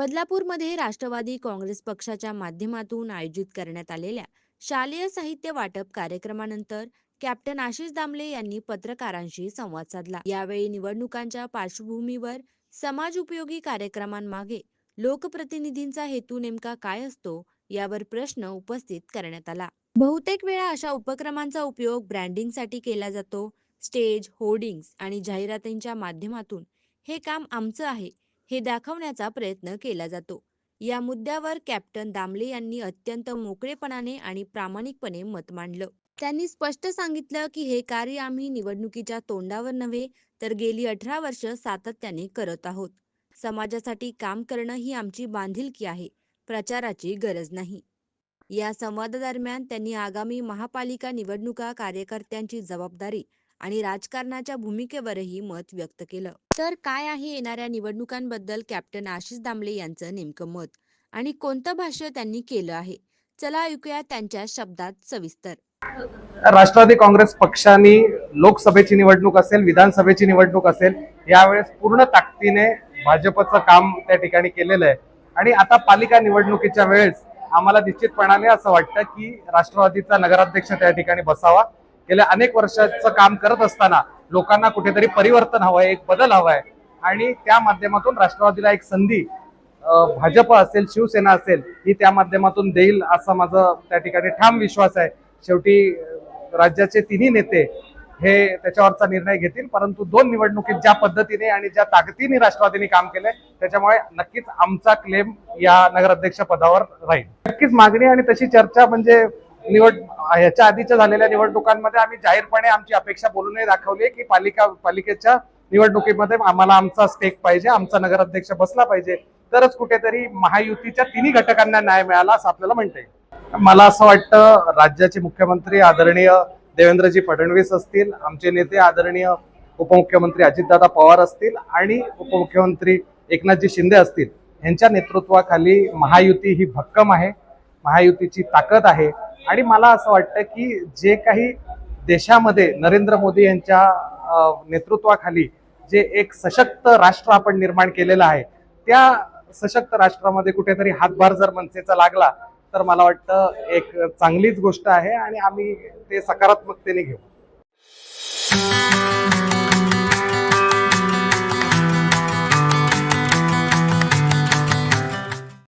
बदलापूरमध्ये राष्ट्रवादी काँग्रेस पक्षाच्या माध्यमातून आयोजित करण्यात आलेल्या शालेय साहित्य वाटप कार्यक्रमानंतर कॅप्टन आशिष दामले यांनी पत्रकारांशी संवाद साधला. यावेळी निवडणुकांच्या पार्श्वभूमीवर समाज उपयोगी कार्यक्रमांमागे लोकप्रतिनिधींचा हेतू नेमका काय असतो यावर प्रश्न उपस्थित करण्यात आला. बहुतेक वेळा अशा उपक्रमांचा उपयोग ब्रँडिंगसाठी केला जातो. स्टेज होर्डिंग्स आणि जाहिरातींच्या माध्यमातून हे काम आमचं आहे. हे दाखवण्याचा प्रयत्न केला जातो. या मुद्द्यावर कॅप्टन दामले यांनी अत्यंत मोकळेपणाने आणि प्रामाणिकपणे मत मांडलं. त्यांनी स्पष्ट सांगितलं की हे कार्य आम्ही निवडणुकीच्या तोंडावर नव्हे तर गेली अठरा वर्ष सातत्याने करत आहोत. समाजासाठी काम करणं ही आमची बांधिलकी आहे प्रचाराची गरज नाही. या संवादादरम्यान त्यांनी आगामी महापालिका निवडणुका कार्यकर्त्यांची जबाबदारी आणि राजकारणाच्या भूमिकेवरही मत व्यक्त केलं. तर काय आहे येणाऱ्या निवडणुकांबद्दल कॅप्टन आशिष दामले यांचं नेमकं मत? आणि कोणतं भाष्य त्यांनी केलं आहे? चला ऐकूया त्यांच्या शब्दात सविस्तर. राष्ट्रवादी काँग्रेस पक्षाने लोकसभेची निवडणूक असेल विधानसभेची निवडणूक असेल यावेळेस पूर्ण ताकदीने भाजपचं काम त्या ठिकाणी केलेलं आहे. आणि आता पालिका निवडणुकीच्या वेळेस आम्हाला निश्चितपणाने असं वाटतं की राष्ट्रवादीचा नगराध्यक्ष त्या ठिकाणी बसावा. गेल्या अनेक वर्षाचं काम करत असताना लोकांना कुठेतरी परिवर्तन हवंय एक बदल हवाय. आणि त्या माध्यमातून राष्ट्रवादीला एक संधी भाजप असेल शिवसेना असेल ही त्या माध्यमातून देईल असा माझं त्या ठिकाणी ठाम विश्वास आहे. शेवटी राज्याचे तिन्ही नेते हे त्याच्यावरचा निर्णय घेतील परंतु दोन निवडणुकीत ज्या पद्धतीने आणि ज्या ताकदीने राष्ट्रवादीने काम केलंय त्याच्यामुळे नक्कीच आमचा क्लेम या नगराध्यक्ष पदावर राहील. नक्कीच मागणी आणि तशी चर्चा म्हणजे निवड ह्याच्या आधीच्या झालेल्या निवडणुकांमध्ये आम्ही जाहीरपणे आमची अपेक्षा बोलूनही दाखवली आहे की पालिका पालिकेच्या निवडणुकीमध्ये आम्हाला आमचा स्टेक पाहिजे आमचा नगराध्यक्ष बसला पाहिजे. तरच कुठेतरी महायुतीच्या तिन्ही घटकांना न्याय मिळाला असं आपल्याला म्हणता येईल. मला असं वाटतं राज्याचे मुख्यमंत्री आदरणीय देवेंद्रजी फडणवीस असतील आमचे नेते आदरणीय उपमुख्यमंत्री अजितदादा पवार असतील आणि उपमुख्यमंत्री एकनाथजी शिंदे असतील यांच्या नेतृत्वाखाली महायुती ही भक्कम आहे. महायुतीची ताकद आहे. आणि मला असं वाटतं की जे काही देशामध्ये नरेंद्र मोदी यांच्या नेतृत्वाखाली जे एक सशक्त राष्ट्र आपण निर्माण केलेलं आहे त्या सशक्त राष्ट्रामध्ये कुठेतरी हातभार जर मनसेचा लागला तर मला वाटतं एक चांगलीच गोष्ट आहे आणि आम्ही ते सकारात्मकतेने घेऊ.